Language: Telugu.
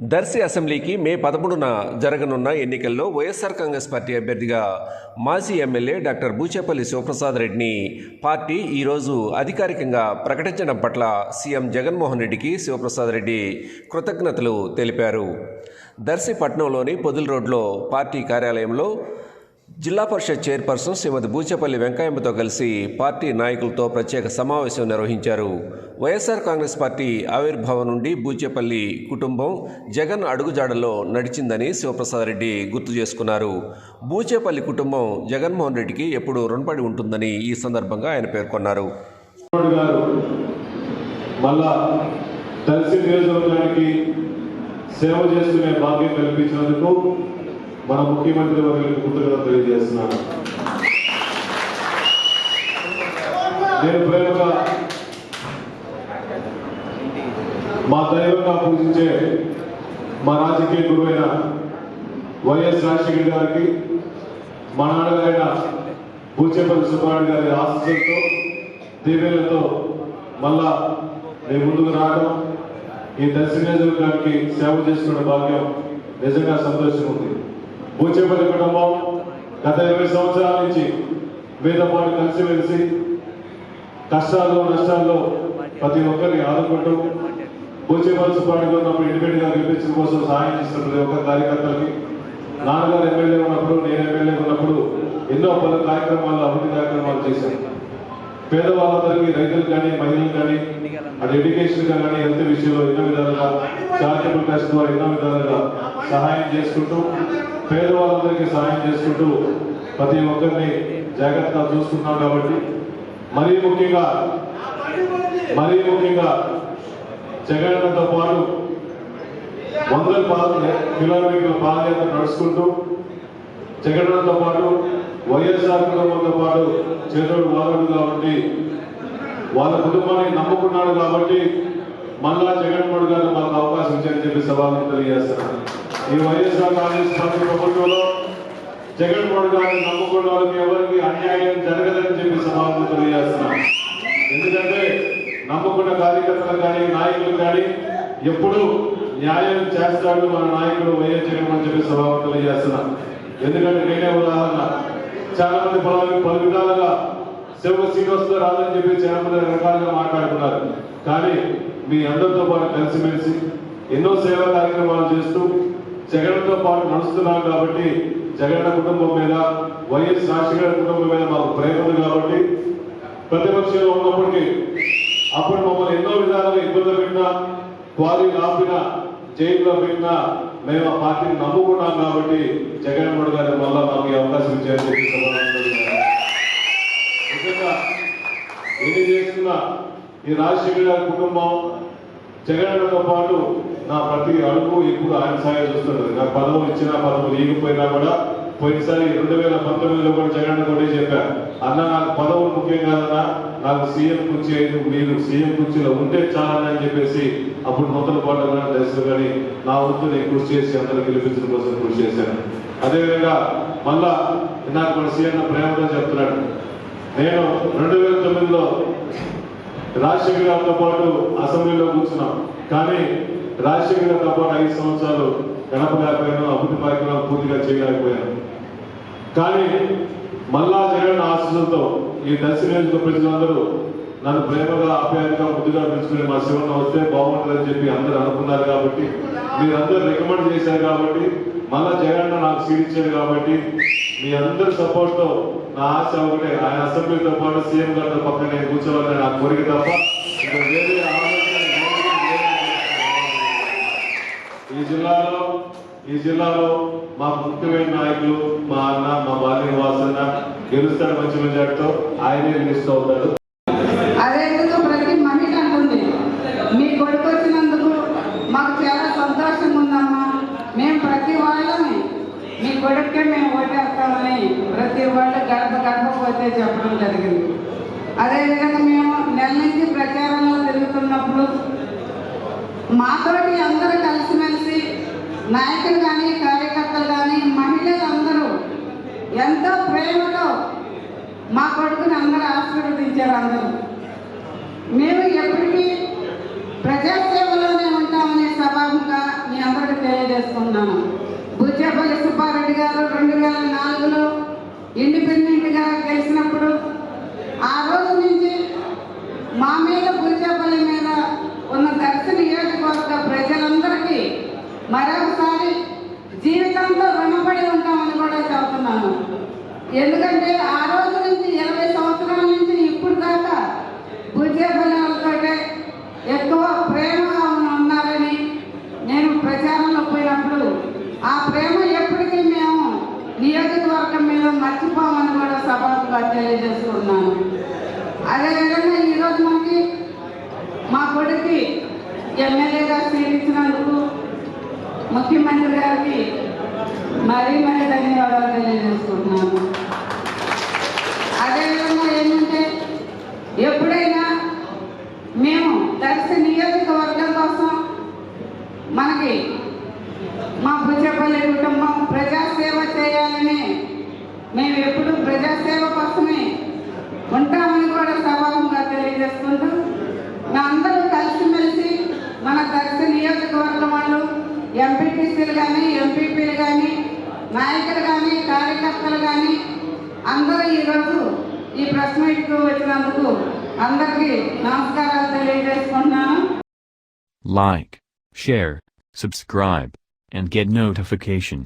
Darsi అసెంబ్లీకి మే పదమూడున జరగనున్న ఎన్నికల్లో వైఎస్ఆర్ కాంగ్రెస్ పార్టీ అభ్యర్థిగా మాజీ ఎమ్మెల్యే డాక్టర్ బూచేపల్లి శివప్రసాద్ రెడ్డిని పార్టీ ఈరోజు అధికారికంగా ప్రకటించడం పట్ల సీఎం జగన్మోహన్ రెడ్డికి శివప్రసాద్ రెడ్డి కృతజ్ఞతలు తెలిపారు. దర్శి పట్నంలోని పొదుల రోడ్లో పార్టీ కార్యాలయంలో జిల్లా పరిషత్ చైర్పర్సన్ శ్రీమతి బూచేపల్లి వెంకయ్యమ్మతో కలిసి పార్టీ నాయకులతో ప్రత్యేక సమావేశం నిర్వహించారు. వైఎస్ఆర్ కాంగ్రెస్ పార్టీ ఆవిర్భావం నుండి బూచేపల్లి కుటుంబం జగన్ అడుగుజాడలో నడిచిందని శివప్రసాద్ రెడ్డి గుర్తు చేసుకున్నారు. బూచేపల్లి కుటుంబం జగన్మోహన్ రెడ్డికి ఎప్పుడూ రుణపడి ఉంటుందని ఈ సందర్భంగా ఆయన పేర్కొన్నారు. సేవ చేసుకునే భాగ్యం కల్పించినందుకు మన ముఖ్యమంత్రి వర్గాలకు కృతజ్ఞతలు తెలియజేస్తున్నాను. నేను ప్రేమగా మా దైవంగా పూజించే మా రాజకీయ గురువైన వైఎస్ రాజశేఖర్ గారికి మా నాన్నగారైన పూచేపల్లి సుబ్బారెడ్డి గారి ఆశీస్సులతో దీవెలతో మళ్ళా నేను ముందుకు రావడం ఈ దర్శన నియోజకవర్గానికి సేవ చేసుకున్న భాగ్యం నిజంగా సంతోషం ఉంది. బూచేపల్లి కుటుంబం గత ఇరవై సంవత్సరాల నుంచి వేదపాటు కలిసి కలిసిమెలిసి కష్టాల్లో నష్టాల్లో ప్రతి ఒక్కరిని ఆదుకుంటూ పూచేపల్లి సుబ్బారెడ్డి ఉన్నప్పుడు ఇండిపెండెంట్గా గెలిపించడం కోసం సహాయం చేస్తున్న ప్రతి ఒక్క కార్యకర్తలకి నాన్నగారు ఎమ్మెల్యే ఉన్నప్పుడు నేను ఎమ్మెల్యే ఉన్నప్పుడు ఎన్నో పలు కార్యక్రమాలు అభివృద్ధి కార్యక్రమాలు చేశాను. పేదవాళ్ళందరికీ రైతులు కానీ మహిళలు కానీ అటు ఎడ్యుకేషన్ కానీ హెల్త్ విషయంలో ఎన్నో విధాలుగా చారిటబుల్ ట్రస్ట్ ద్వారా ఎన్నో విధాలుగా సహాయం చేసుకుంటూ పేదవాళ్ళందరికీ సహాయం చేసుకుంటూ ప్రతి ఒక్కరిని జాగ్రత్తగా చూస్తున్నాం కాబట్టి మరీ ముఖ్యంగా మరీ ముఖ్యంగా జగన్తో పాటు వందల పాద కిలోమీటర్ల పాదయాత్ర నడుచుకుంటూ జగన్తో పాటు వైఎస్ఆర్ కుటుంబంతో పాటు చేతుడు వాదడుగా కాబట్టి వాళ్ళ కుటుంబాన్ని నమ్ముకున్నాడు కాబట్టి మళ్ళా జగన్మోహన్ గారు మాకు అవకాశం ఇచ్చారని చెప్పి సభను తెలియజేస్తున్నాను ఈ వైఎస్ఆర్ కాంగ్రెస్ పార్టీ ప్రభుత్వంలో జగన్మోహన్ గారిని నమ్ముకున్న వాళ్ళకి ఎవరికి అన్యాయం జరగదని చెప్పి సమాధానం తెలియజేస్తున్నాం. ఎందుకంటే నమ్ముకున్న కార్యకర్తలు కానీ నాయకులు కానీ ఎప్పుడు న్యాయం చేస్తాడు మన నాయకుడు వైఎస్ జగన్మోహన్ చెప్పి సభను తెలియజేస్తున్నాను ఎందుకంటే నేనే ఉదాహరణ. చాలా మంది పలు పలు విధాలుగా శివ శ్రీనివాస్ రాదని చెప్పి చాలా మంది రకాలుగా మాట్లాడుతున్నారు కానీ మీ అందరితో పాటు కలిసిమెలిసి ఎన్నో సేవా కార్యక్రమాలు చేస్తూ జగన్తో పాటు నడుస్తున్నాం కాబట్టి జగన్ కుటుంబం మీద వైఎస్ రాజశేఖర కుటుంబం మీద మాకు ప్రేమ ఉంది కాబట్టి ప్రతిపక్షంలో ఉన్నప్పటికీ అప్పుడు మమ్మల్ని ఎన్నో విధాలుగా ఇబ్బందులు పెట్టినా క్వారీ ఆపినా జైల్లో పెట్టినా మేము ఆ పార్టీని నమ్ముకున్నాం కాబట్టి జగన్మోహన్ గారి వల్ల మాకు ఈ అవకాశం ఇచ్చారని చెప్పి నిజంగా చేస్తున్నా ఈ రాజశేఖర గారి కుటుంబం జగన్తో పాటు నా ప్రతి అడుగు ఎప్పుడు ఆయన సాయం చూస్తుంటుంది నా పదవులు ఇచ్చినా పదవులు ఈగిపోయినా కూడా పోయినసారి రెండు వేల పంతొమ్మిదిలో కూడా జగన్ కూడా చెప్పారు అన్న నాకు పదవులు ముఖ్యం కాదన్నా నాకు సీఎం కుర్చీ అయింది. మీరు సీఎం కుర్చీలో ఉంటే చాలని అని చెప్పేసి అప్పుడు నూతన పాట తెలుసు కానీ నా వంతు నేను కృషి చేసి అందరూ గెలిపించడం కోసం కృషి చేశాను. అదేవిధంగా మళ్ళా నాకు మన సీఎం ప్రేమతో చెప్తున్నాడు. నేను రెండు వేల తొమ్మిదిలో రాజశేఖర్ గారితో పాటు అసెంబ్లీలో కూర్చున్నాం. కానీ రాజశేఖర్ గారితో పాటు ఐదు సంవత్సరాలు గడపలేకపోయాను అభివృద్ధి కార్యక్రమాలు పూర్తిగా చేయలేకపోయాను. కానీ మళ్ళా జగన్ ఆశీస్సులతో ఈ దర్శన ప్రజలందరూ నన్ను ప్రేమగా ఆప్యాయంగా ముద్దుగా పిలుచుకుని మా శివన్న వస్తే బాగుంటుందని చెప్పి అందరూ అనుకున్నారు కాబట్టి మీరందరూ రికమెండ్ చేశారు కాబట్టి మళ్ళా జగన్ నాకు సీట్ ఇచ్చారు కాబట్టి మీ అందరి సపోర్ట్తో నా ఆశ ఒకటే ఆయన అసెంబ్లీతో పాటు సీఎం గారితో పక్కన నేను కూర్చోవాలని నా కోరిక తప్ప ఇంకా వేరే ఈ జిల్లాలో ఈ జిల్లాలో మా ముఖ్యమైన నాయకులు మా అన్న మా బాల్య వాసన్న గెలుస్తాడు మంచి మెజార్టీతో ఆయనే మినిస్టర్ అవుతాడు అదే విధంగా ప్రతి మీ కొడుకు వచ్చినందుకు మాకు చాలా సంతోషంగా మేము ప్రతి వాళ్ళని కొడుకే మేము ఓటేస్తామని ప్రతి వాళ్ళు గడప గడప పోతే చెప్పడం జరిగింది. అదేవిధంగా మేము నెల నుంచి ప్రచారంలో తిరుగుతున్నప్పుడు మాతోటి అందరూ నాయకులు కానీ కార్యకర్తలు కానీ మహిళలు అందరూ ఎంతో ప్రేమతో మా కొడుకుని అందరూ ఆశీర్వదించారు అందరూ. మేము ఎప్పటికీ ప్రజాసేవలోనే ఉంటామని సభాముగా మీ అందరికీ తెలియజేసుకున్నాను బుజ్జపల్లి సుబ్బారెడ్డి గారు రెండు వేల నాలుగులో ఇండిపెండెంట్ గెలిచినప్పుడు ఆ రోజు నుంచి మా మీద బుజ్జపల్లి మీద ఉన్న దర్శన నియోజకవర్గ ప్రజలందరికీ మరొకసారి జీవితంతో రుణపడి ఉంటామని కూడా చెబుతున్నాను ఎందుకంటే ఆ రోజు నుంచి ఇరవై సంవత్సరాల నుంచి ఇప్పుడు దాకా భుజబలాలతోటే ఎక్కువ ప్రేమగా ఉన్నారని నేను ప్రచారంలో పోయినప్పుడు ఆ ప్రేమ ఎప్పటికీ మేము నియోజకవర్గం మీద మర్చిపోమని కూడా సభకు తెలియజేస్తున్నాను. అదేవిధంగా ఈరోజు మనకి మా కొడుకు ఎమ్మెల్యేగా స్వీకరించినందుకు ముఖ్యమంత్రి గారికి మరీ మరీ ధన్యవాదాలు తెలియజేసుకుంటున్నాను. అదేవిధంగా ఏంటంటే ఎప్పుడైనా మేము దర్శి నియోజకవర్గం కోసం మనకి మా పుచ్చపల్లి కుటుంబం ప్రజాసేవ చేయాలని మేము ఎప్పుడు ప్రజాసేవ కోసమే ఉంటాం కూడా సభాముగా తెలియజేసుకుంటూ మా అందరూ కలిసిమెలిసి మన దర్శి నియోజకవర్గం వాళ్ళు ఎంపీటీసీలు కానీ ఎంపీపీలు కానీ నాయకులు కానీ కార్యకర్తలు కానీ అందరూ ఈరోజు ఈ ప్రెస్ మీట్కు వచ్చినందుకు అందరికీ నమస్కారాలు తెలియజేసుకుంటున్నాను like share subscribe and get notification.